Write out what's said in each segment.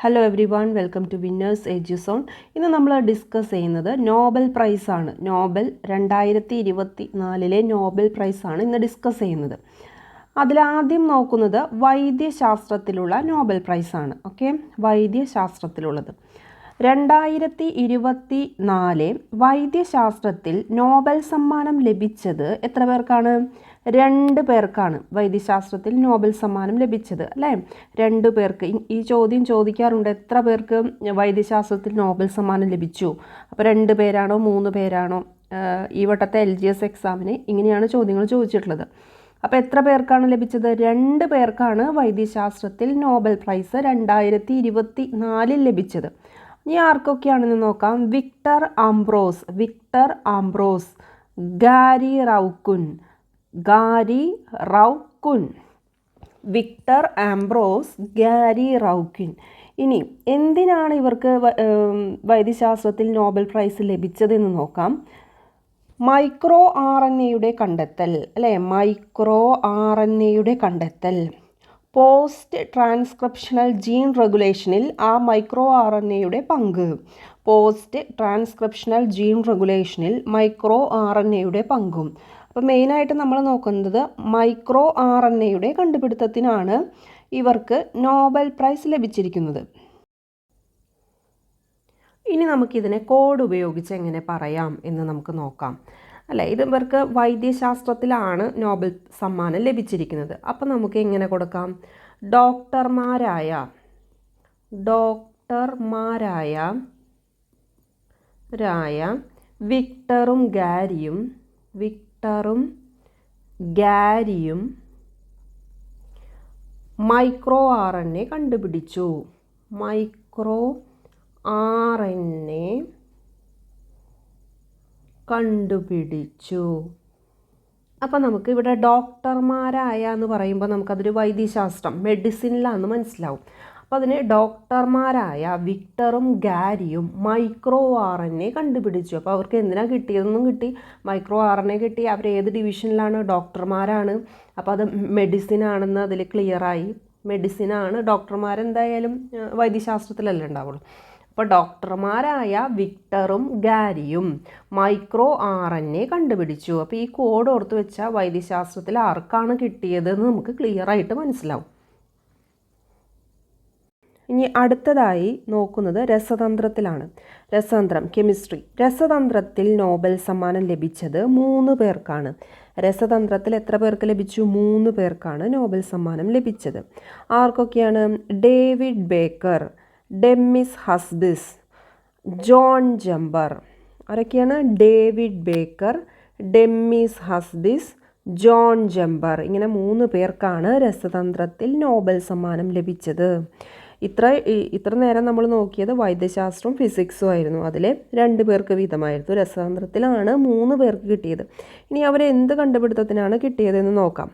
Hello everyone welcome to Winners Eduzone ഇന്ന് നമ്മൾ discuss ചെയ്യുന്നത് നോബൽ പ്രൈസ് ആണ്. നോബൽ രണ്ടായിരത്തി ഇരുപത്തി നാലിലെ നോബൽ പ്രൈസ് ആണ് ഇന്ന് ഡിസ്കസ് ചെയ്യുന്നത്. അതിലാദ്യം നോക്കുന്നത് വൈദ്യശാസ്ത്രത്തിലുള്ള നോബൽ പ്രൈസ് ആണ്. ഓക്കെ വൈദ്യശാസ്ത്രത്തിലുള്ളത്. രണ്ടായിരത്തി ഇരുപത്തി നാല് വൈദ്യശാസ്ത്രത്തിൽ നോബൽ സമ്മാനം ലഭിച്ചത് എത്ര പേർക്കാണ്? രണ്ട് പേർക്കാണ് വൈദ്യശാസ്ത്രത്തിൽ നോബൽ സമ്മാനം ലഭിച്ചത് അല്ലേ? രണ്ട് പേർക്ക് ഈ- ചോദ്യം ചോദിക്കാറുണ്ട് എത്ര പേർക്ക് വൈദ്യശാസ്ത്രത്തിൽ നോബൽ സമ്മാനം ലഭിച്ചു? അപ്പോൾ രണ്ട് പേരാണോ മൂന്ന് പേരാണോ? ഈ വട്ടത്തെ എൽ ജി എസ് എക്സാമിന് ഇങ്ങനെയാണ് ചോദ്യങ്ങൾ ചോദിച്ചിട്ടുള്ളത്. അപ്പോൾ എത്ര പേർക്കാണ് ലഭിച്ചത്? രണ്ട് പേർക്കാണ് വൈദ്യശാസ്ത്രത്തിൽ നോബൽ പ്രൈസ് രണ്ടായിരത്തി ഇരുപത്തി നാലിൽ ലഭിച്ചത്. ഇനി ആർക്കൊക്കെയാണെന്ന് നോക്കാം? Victor Ambros Victor Ambros Gary Ruvkun. Gary Ruvkun Victor Ambros Gary Ruvkun. ഇനി എന്തിനാണ് ഇവർക്ക് വൈദ്യശാസ്ത്രത്തിൽ നോബൽ പ്രൈസ് ലഭിച്ചതെന്ന് നോക്കാം. മൈക്രോ ആർ എൻ എയുടെ കണ്ടെത്തൽ അല്ലേ? മൈക്രോ ആർ എൻ എയുടെ കണ്ടെത്തൽ. പോസ്റ്റ് ട്രാൻസ്ക്രിപ്ഷണൽ ജീൻ റെഗുലേഷനിൽ ആ മൈക്രോ ആർ എൻ എയുടെ പങ്ക്. പോസ്റ്റ് ട്രാൻസ്ക്രിപ്ഷണൽ ജീൻ റെഗുലേഷനിൽ മൈക്രോ ആർ എൻ എയുടെ പങ്കും. അപ്പോൾ മെയിനായിട്ട് നമ്മൾ നോക്കുന്നത് മൈക്രോ ആർ എൻ എയുടെ കണ്ടുപിടുത്തത്തിനാണ് ഇവർക്ക് നോബൽ പ്രൈസ് ലഭിച്ചിരിക്കുന്നത്. ഇനി നമുക്കിതിനെ കോഡ് ഉപയോഗിച്ച് എങ്ങനെ പറയാം എന്ന് നമുക്ക് നോക്കാം. അല്ല? ഇത് ഇവർക്ക് വൈദ്യശാസ്ത്രത്തിലാണ് നോബൽ സമ്മാനം ലഭിച്ചിരിക്കുന്നത്. അപ്പം നമുക്ക് എങ്ങനെ കൊടുക്കാം? ഡോക്ടർമാരായ ഡോക്ടർമാരായ രായ വിക്ടറും ഗാരിയും വിക്ടറും ഗാരിയും മൈക്രോ ആർ എൻ എ കണ്ടുപിടിച്ചു. മൈക്രോ ആർ എൻ എ കണ്ടുപിടിച്ചു. അപ്പം നമുക്ക് ഇവിടെ ഡോക്ടർമാരായ എന്ന് പറയുമ്പോൾ നമുക്കതൊരു വൈദ്യശാസ്ത്രം മെഡിസിനിലാണെന്ന് മനസ്സിലാവും. അപ്പോൾ അതിന് ഡോക്ടർമാരായ വിക്ടറും ഗാരിയും മൈക്രോ ആർ എൻ എ കണ്ടുപിടിച്ചു. അപ്പോൾ അവർക്ക് എന്തിനാണ് കിട്ടിയതെന്നും കിട്ടി. മൈക്രോ ആർ എൻ എ കിട്ടി. അവർ ഏത് ഡിവിഷനിലാണ്? ഡോക്ടർമാരാണ്. അപ്പോൾ അത് മെഡിസിൻ ആണെന്ന് അതിൽ ക്ലിയറായി മെഡിസിനാണ്. ഡോക്ടർമാരെന്തായാലും വൈദ്യശാസ്ത്രത്തിലല്ലേ ഉണ്ടാവുള്ളൂ. അപ്പോൾ ഡോക്ടർമാരായ വിക്ടറും ഗാരിയും മൈക്രോ ആർ എൻ എ കണ്ടുപിടിച്ചു. അപ്പോൾ ഈ കോഡ് ഓർത്ത് വെച്ചാൽ വൈദ്യശാസ്ത്രത്തിൽ ആർക്കാണ് കിട്ടിയതെന്ന് നമുക്ക് ക്ലിയറായിട്ട് മനസ്സിലാവും. ഇനി അടുത്തതായി നോക്കുന്നത് രസതന്ത്രത്തിലാണ്. രസതന്ത്രം കെമിസ്ട്രി. രസതന്ത്രത്തിൽ നോബൽ സമ്മാനം ലഭിച്ചത് മൂന്ന് പേർക്കാണ്. രസതന്ത്രത്തിൽ എത്ര പേർക്ക് ലഭിച്ചു? മൂന്ന് പേർക്കാണ് നോബൽ സമ്മാനം ലഭിച്ചത്. ആർക്കൊക്കെയാണ്? David Baker Demis Hassabis John Jumper. ആരൊക്കെയാണ്? David Baker Demis Hassabis John Jumper. ഇങ്ങനെ മൂന്ന് പേർക്കാണ് രസതന്ത്രത്തിൽ നോബൽ സമ്മാനം ലഭിച്ചത്. ഇത്ര ഇത്ര നേരം നമ്മൾ നോക്കിയത് വൈദ്യശാസ്ത്രവും ഫിസിക്സും ആയിരുന്നു. അതിൽ രണ്ട് പേർക്ക് വീതമായിരുന്നു. രസതന്ത്രത്തിലാണ് മൂന്ന് പേർക്ക് കിട്ടിയത്. ഇനി അവർ എന്ത് കണ്ടുപിടുത്തത്തിനാണ് കിട്ടിയതെന്ന് നോക്കാം.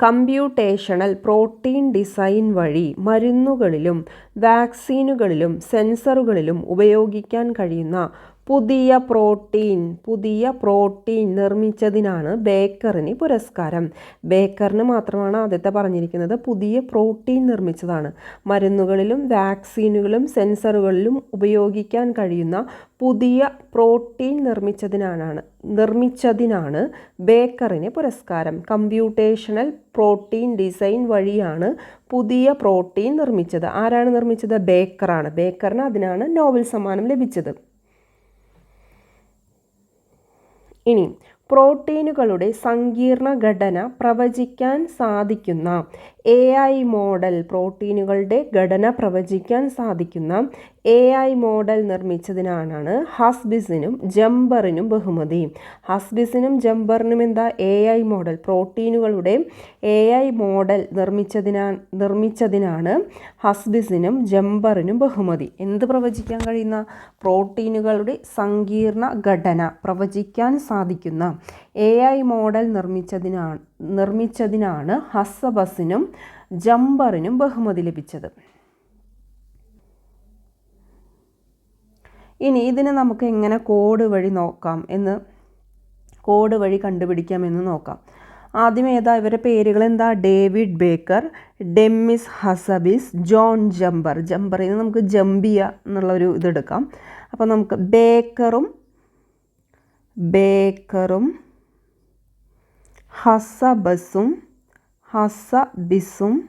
കമ്പ്യൂട്ടേഷണൽ പ്രോട്ടീൻ ഡിസൈൻ വഴി മരുന്നുകളിലും വാക്സിനുകളിലും സെൻസറുകളിലും ഉപയോഗിക്കാൻ കഴിയുന്ന പുതിയ പ്രോട്ടീൻ പുതിയ പ്രോട്ടീൻ നിർമ്മിച്ചതിനാണ് ബേക്കറിന് പുരസ്കാരം. ബേക്കറിന് മാത്രമാണ് ആദ്യത്തെ പറഞ്ഞിരിക്കുന്നത് പുതിയ പ്രോട്ടീൻ നിർമ്മിച്ചതാണ്. മരുന്നുകളിലും വാക്സിനുകളും സെൻസറുകളിലും ഉപയോഗിക്കാൻ കഴിയുന്ന പുതിയ പ്രോട്ടീൻ നിർമ്മിച്ചതിനാണ് നിർമ്മിച്ചതിനാണ് ബേക്കറിന് പുരസ്കാരം. കമ്പ്യൂട്ടേഷണൽ പ്രോട്ടീൻ ഡിസൈൻ വഴിയാണ് പുതിയ പ്രോട്ടീൻ നിർമ്മിച്ചത്. ആരാണ് നിർമ്മിച്ചത്? ബേക്കറാണ്. ബേക്കറിന് അതിനാണ് നോബൽ സമ്മാനം ലഭിച്ചത്. ഇനി പ്രോട്ടീനുകളുടെ സങ്കീർണ ഘടന പ്രവചിക്കാൻ സാധിക്കുന്ന എ ഐ മോഡൽ പ്രോട്ടീനുകളുടെ ഘടന പ്രവചിക്കാൻ സാധിക്കുന്ന എ ഐ മോഡൽ നിർമ്മിച്ചതിനാണ് ഹസ്ബിസിനും ജംബറിനും ബഹുമതി. ഹസ്ബിസിനും ജംബറിനും എന്താ എ ഐ മോഡൽ? പ്രോട്ടീനുകളുടെ എ ഐ മോഡൽ നിർമ്മിച്ചതിനാ നിർമ്മിച്ചതിനാണ് ഹസ്ബിസിനും ജംബറിനും ബഹുമതി. എന്ത് പ്രവചിക്കാൻ കഴിയുന്ന? പ്രോട്ടീനുകളുടെ സങ്കീർണ ഘടന പ്രവചിക്കാൻ സാധിക്കുന്ന എ ഐ മോഡൽ നിർമ്മിച്ചതിനാണ് നിർമ്മിച്ചതിനാണ് ഹസ്സബസിനും ജംബറിനും ബഹുമതി ലഭിച്ചത്. ഇനി ഇതിനെ നമുക്ക് എങ്ങനെ കോഡ് വഴി നോക്കാം എന്ന് കോഡ് വഴി കണ്ടുപിടിക്കാമെന്ന് നോക്കാം. ആദ്യം ഏതാ ഇവരുടെ പേരുകൾ എന്താ? David Baker Demis Hassabis John Jumper ജംബറിൽ നിന്ന് നമുക്ക് ജംബിയ എന്നുള്ളൊരു ഇതെടുക്കാം. അപ്പോൾ നമുക്ക് ബേക്കറും ബേക്കറും ഹസബസും ഹസബിസും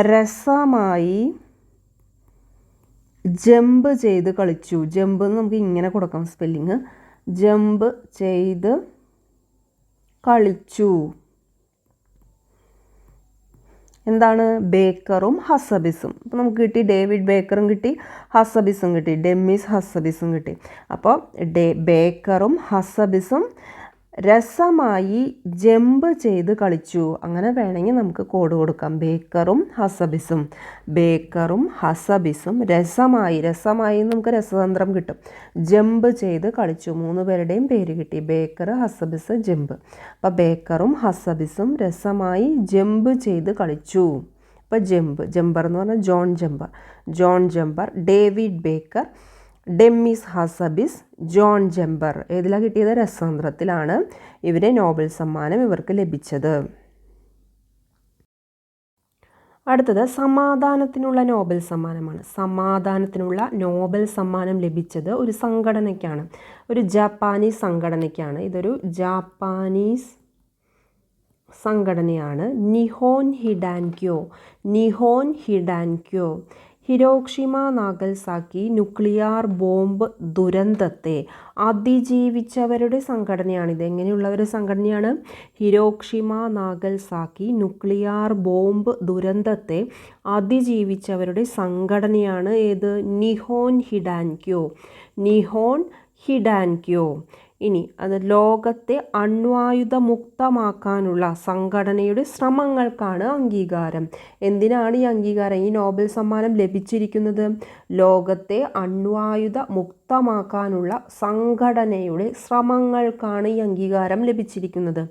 രസമായി ജമ്പ് ചെയ്ത് കളിച്ചു. ജമ്പ് എന്ന് നമുക്ക് ഇങ്ങനെ കൊടുക്കാം സ്പെല്ലിങ് ജമ്പ് ചെയ്ത് കളിച്ചു. എന്താണ്? ബേക്കറും ഹസബിസും. അപ്പോൾ നമുക്ക് കിട്ടി ഡേവിഡ് ബേക്കറും കിട്ടി ഹസബിസും കിട്ടി. ഡെമ്മിസ് ഹസബിസും കിട്ടി. അപ്പോൾ ഡേ ബേക്കറും ഹസബിസും രസമായി ജമ്പ് ചെയ്ത് കളിച്ചു. അങ്ങനെ വേണമെങ്കിൽ നമുക്ക് കോഡ് കൊടുക്കാം. ബേക്കറും ഹസബിസും ബേക്കറും ഹസബിസും രസമായി രസമായി നമുക്ക് രസതന്ത്രം കിട്ടും. ജമ്പ് ചെയ്ത് കളിച്ചു. മൂന്ന് പേരുടെയും പേര് കിട്ടി. Baker Hassabis jump. അപ്പോൾ ബേക്കറും ഹസബിസും രസമായി ജമ്പ് ചെയ്ത് കളിച്ചു. അപ്പോൾ ജമ്പ് ജമ്പർ എന്ന് പറഞ്ഞാൽ John Jumper. John Jumper David Baker Demis Hassabis John Jumper. ഏതിലാണ് കിട്ടിയത്? രസതന്ത്രത്തിലാണ് ഇവരെ നോബൽ സമ്മാനം ഇവർക്ക് ലഭിച്ചത്. അടുത്തത് സമാധാനത്തിനുള്ള നോബൽ സമ്മാനമാണ്. സമാധാനത്തിനുള്ള നോബൽ സമ്മാനം ലഭിച്ചത് ഒരു സംഘടനയ്ക്കാണ്. ഒരു ജാപ്പാനീസ് സംഘടനയ്ക്കാണ്. ഇതൊരു ജാപ്പാനീസ് സംഘടനയാണ്. Nihon Hidankyo. Nihon Hidankyo. Hiroshima Nagasaki nuclear bomb ദുരന്തത്തെ അതിജീവിച്ചവരുടെ സംഘടനയാണിത് ഒരു സംഘടനയാണ്? ഹിരോഷിമ നാഗൽസാക്കി ന്യൂക്ലിയർ ബോംബ് ദുരന്തത്തെ അതിജീവിച്ചവരുടെ സംഘടനയാണ്. ഏത്? Nihon Hidankyo. Nihon Hidankyo. ഇനി അത് ലോകത്തെ അണ്വായുധ മുക്തമാക്കാനുള്ള സംഘടനയുടെ ശ്രമങ്ങൾക്കാണ് അംഗീകാരം. എന്തിനാണ് ഈ അംഗീകാരം? ഈ നോബൽ സമ്മാനം ലഭിച്ചിരിക്കുന്നത്? ലോകത്തെ അണ്വായുധ മുക്തമാക്കാനുള്ള സംഘടനയുടെ ശ്രമങ്ങൾക്കാണ് ഈ അംഗീകാരം ലഭിച്ചിരിക്കുന്നത്.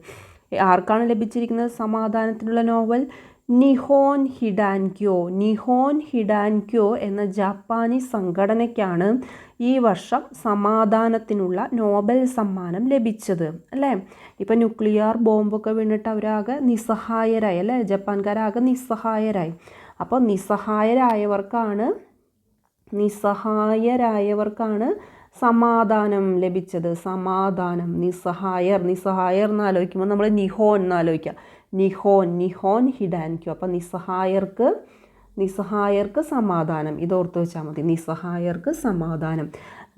ആർക്കാണ് ലഭിച്ചിരിക്കുന്നത്? സമാധാനത്തിനുള്ള നോവൽ നിഹോൻ ഹിഡാൻക്യോ. നിഹോൻ ഹിഡാൻക്യോ എന്ന ജാപ്പാനീസ് സംഘടനയ്ക്കാണ് ഈ വർഷം സമാധാനത്തിനുള്ള നോബൽ സമ്മാനം ലഭിച്ചത് അല്ലേ? ഇപ്പം ന്യൂക്ലിയർ ബോംബൊക്കെ വീണിട്ട് അവരാകെ നിസ്സഹായരായി അല്ലേ? ജപ്പാൻകാരാകെ നിസ്സഹായരായി. അപ്പോൾ നിസ്സഹായരായവർക്കാണ് നിസ്സഹായരായവർക്കാണ് സമാധാനം ലഭിച്ചത്. സമാധാനം നിസ്സഹായർ നിസ്സഹായർ എന്ന് ആലോചിക്കുമ്പോൾ നമ്മൾ നിഹോൻ എന്ന് ആലോചിക്കുക നിഹോൻ നിഹോൻ ഹിഡാൻക്യോ അപ്പം നിസ്സഹായർക്ക് നിസ്സഹായർക്ക് സമാധാനം. ഇത് ഓർത്ത് വെച്ചാൽ മതി. നിസ്സഹായർക്ക് സമാധാനം.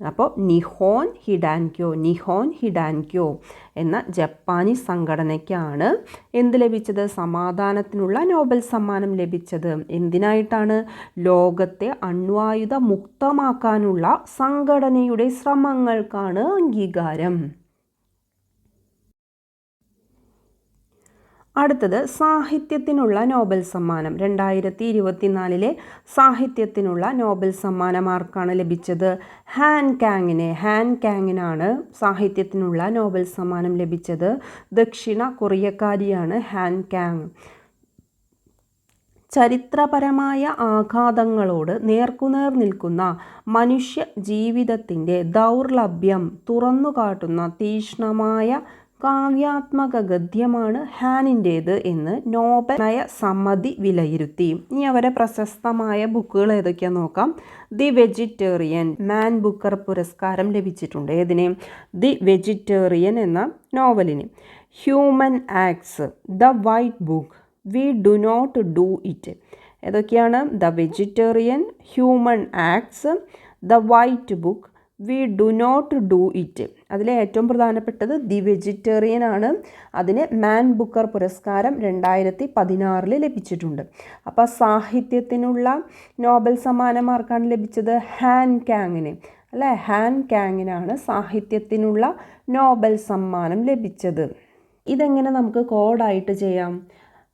അപ്പോൾ നിഹോൻ ഹിഡാൻക്യോ നിഹോൻ ഹിഡാൻക്യോ എന്ന ജപ്പാനീസ് സംഘടനയ്ക്കാണ് എന്ത് ലഭിച്ചത്? സമാധാനത്തിനുള്ള നോബൽ സമ്മാനം ലഭിച്ചത്. എന്തിനായിട്ടാണ്? ലോകത്തെ അണ്വായുധ മുക്തമാക്കാനുള്ള സംഘടനയുടെ ശ്രമങ്ങൾക്കാണ് അംഗീകാരം. അടുത്തത് സാഹിത്യത്തിനുള്ള നോബൽ സമ്മാനം. രണ്ടായിരത്തി ഇരുപത്തിനാലിലെ സാഹിത്യത്തിനുള്ള നോബൽ സമ്മാനം ആർക്കാണ് ലഭിച്ചത്? ഹാൻ കാങ്ങിന്. ഹാൻ കാങ്ങിനാണ് സാഹിത്യത്തിനുള്ള നോബൽ സമ്മാനം ലഭിച്ചത്. ദക്ഷിണ കൊറിയക്കാരിയാണ് ഹാൻ കാങ്. ചരിത്രപരമായ ആഘാതങ്ങളോട് നേർക്കുനേർ നിൽക്കുന്ന മനുഷ്യ ജീവിതത്തിന്റെ ദൗർലഭ്യം തുറന്നുകാട്ടുന്ന തീക്ഷ്ണമായ കാവ്യാത്മക ഗദ്യമാണ് ഹാനിന്റേത് എന്ന് നോബൽ നയ സമ്മതി വിലയിരുത്തി. ഇനി അവരെ പ്രശസ്തമായ ബുക്കുകൾ ഏതൊക്കെയാണെന്ന് നോക്കാം. ദി വെജിറ്റേറിയൻ മാൻ ബുക്കർ പുരസ്കാരം ലഭിച്ചിട്ടുണ്ട്. ഏതിനെ? ദി വെജിറ്റേറിയൻ എന്ന നോവലിന്. Human Acts The White Book we do not do it. ഏതൊക്കെയാണ്? The Vegetarian Human Acts The White Book we do not do it. അതിലെ ഏറ്റവും പ്രധാനപ്പെട്ടത് ദി വെജിറ്റേറിയൻ ആണ്. അതിന് മാൻ ബുക്കർ പുരസ്കാരം രണ്ടായിരത്തി പതിനാറിൽ ലഭിച്ചിട്ടുണ്ട്. അപ്പോൾ സാഹിത്യത്തിനുള്ള നോബൽ സമ്മാനം ആർക്കാണ് ലഭിച്ചത്? ഹാൻ കാങ്ങിന്. അല്ലേ? ഹാൻ കാങ്ങിനാണ് സാഹിത്യത്തിനുള്ള നോബൽ സമ്മാനം ലഭിച്ചത്. ഇതെങ്ങനെ നമുക്ക് കോഡായിട്ട് ചെയ്യാം?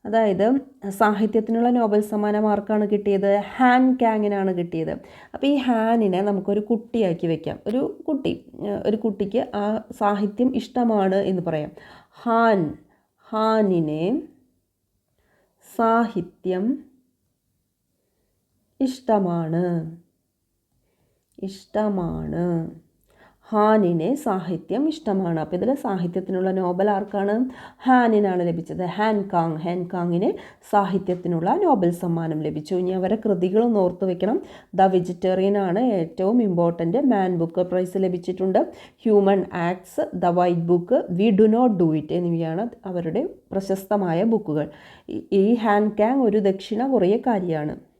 അതായത് സാഹിത്യത്തിനുള്ള നോബൽ സമ്മാനം ആർക്കാണ് കിട്ടിയത് ഹാൻ കാങ്ങിനാണ് കിട്ടിയത്. അപ്പോൾ ഈ ഹാനിനെ നമുക്കൊരു കുട്ടിയാക്കി വെക്കാം. ഒരു കുട്ടി ഒരു കുട്ടിക്ക് ആ സാഹിത്യം ഇഷ്ടമാണ് എന്ന് പറയാം. ഹാൻ ഹാനിനെ സാഹിത്യം ഇഷ്ടമാണ്. ഇഷ്ടമാണ്. ഹാനിനെ സാഹിത്യം ഇഷ്ടമാണ്. അപ്പോൾ ഇതിൽ സാഹിത്യത്തിനുള്ള നോബൽ ആർക്കാണ് ഹാനിനാണ് ലഭിച്ചത്? Han Kang. ഹാൻ സാഹിത്യത്തിനുള്ള നോബൽ സമ്മാനം ലഭിച്ചു. ഇനി അവരെ കൃതികളും ഓർത്തു വെക്കണം. ദ വെജിറ്റേറിയൻ ആണ് ഏറ്റവും ഇമ്പോർട്ടന്റ്. മാൻ ബുക്ക് പ്രൈസ് ലഭിച്ചിട്ടുണ്ട്. Human acts the white book we do not do it എന്നിവയാണ് അവരുടെ പ്രശസ്തമായ ബുക്കുകൾ. ഈ ഹാൻ കാങ് ഒരു ദക്ഷിണ കൊറിയക്കാരിയാണ്.